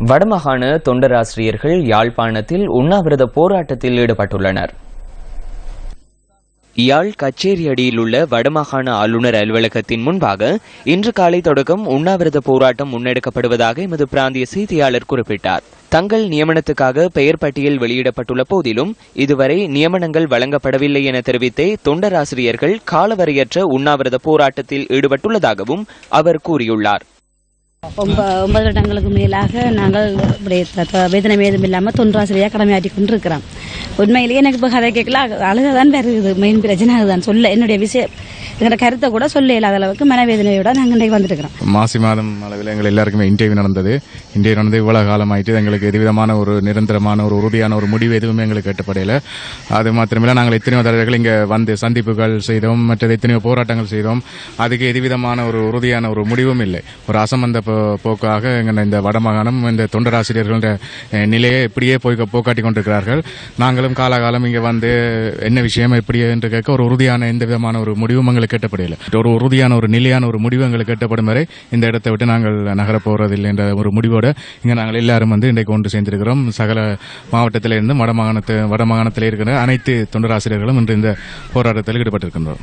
வடமாகாண தொண்டராசிரியர்கள் யாழ்ப்பாணத்தில் உண்ணாவிரத போராட்டத்தில் ஈடுபட்டுள்ளனர். யாழ் கச்சேரி அடியில் உள்ள வடமாகாண ஆளுநர் அலுவலகத்தின் முன்பாக இன்று காலை தொடக்கம் உண்ணாவிரத போராட்டம் முன்னெடுக்கப்படுவதாக எமது பிராந்திய செய்தியாளர் குறிப்பிட்டார். தங்கள் நியமனத்துக்காக பெயர் பட்டியல் வெளியிடப்பட்டுள்ள போதிலும் இதுவரை நியமனங்கள் வழங்கப்படவில்லை என தெரிவித்தே தொண்டராசிரியர்கள் காலவரையற்ற உண்ணாவிரத போராட்டத்தில் ஈடுபட்டுள்ளதாகவும் அவர் கூறியுள்ளார். ஒன்பது வருடங்களுக்கு மேலாக நாங்கள் இப்படி வேதனை ஏதும் இல்லாமல் தொன்றாசிரியாக கடமையாற்றி கொண்டிருக்கிறோம். உண்மையிலேயே எனக்கு இப்போ கதை கேட்கல அழுக தான் வருது மெயின் பிரச்சனை அதுதான். சொல்ல என்னுடைய விஷயம் எங்களோட கருத்தை கூட சொல்ல இல்லாத அளவுக்கு மனவேதனையோட நாங்கள் இன்றைக்கு வந்துருக்கிறோம். மாசி மாதம் அளவில் எங்கள் எல்லாருக்குமே இன்டர்வியூ நடந்தது. இன்டர்வியூ நடந்து இவ்வளோ காலம் ஆயிட்டு எங்களுக்கு எதுவிதமான ஒரு நிரந்தரமான ஒரு உறுதியான ஒரு முடிவு எதுவுமே எங்களுக்கு எட்டப்படையில. அது மாத்திரமில்ல நாங்கள் எத்தனையோ தடவைகள் இங்கே வந்து சந்திப்புகள் செய்தோம் மற்றது எத்தனையோ போராட்டங்கள் செய்தோம். அதுக்கு எதுவிதமான ஒரு உறுதியான ஒரு முடிவும் இல்லை. ஒரு அசம்பந்த போ- போக்காக எங்கள் இந்த வடமாகாணம் இந்த தொண்டராசிரியர்கள நிலையை இப்படியே போய் போக்காட்டி கொண்டிருக்கிறார்கள் நாங்களும் காலகாலம் இங்கே வந்து என்ன விஷயம் எப்படி என்று கேட்க ஒரு உறுதியான எந்த விதமான ஒரு முடிவும் எங்களுக்கு எட்டப்படையில ஒரு உறுதியான ஒரு நிலையான ஒரு முடிவு எங்களுக்கு எட்டப்படும் வரை இந்த இடத்தை விட்டு நாங்கள் நகர போவதில்லை என்ற ஒரு முடிவோட இங்கே நாங்கள் எல்லாரும் வந்து இன்றைக்கு கொண்டு சேர்ந்திருக்கிறோம். சகல மாவட்டத்திலிருந்து வடமாகாணத்து வடமாகாணத்தில் இருக்கிற அனைத்து தொண்டராசிரியர்களும் இன்று இந்த போராட்டத்தில் ஈடுபட்டிருக்கின்றோம்.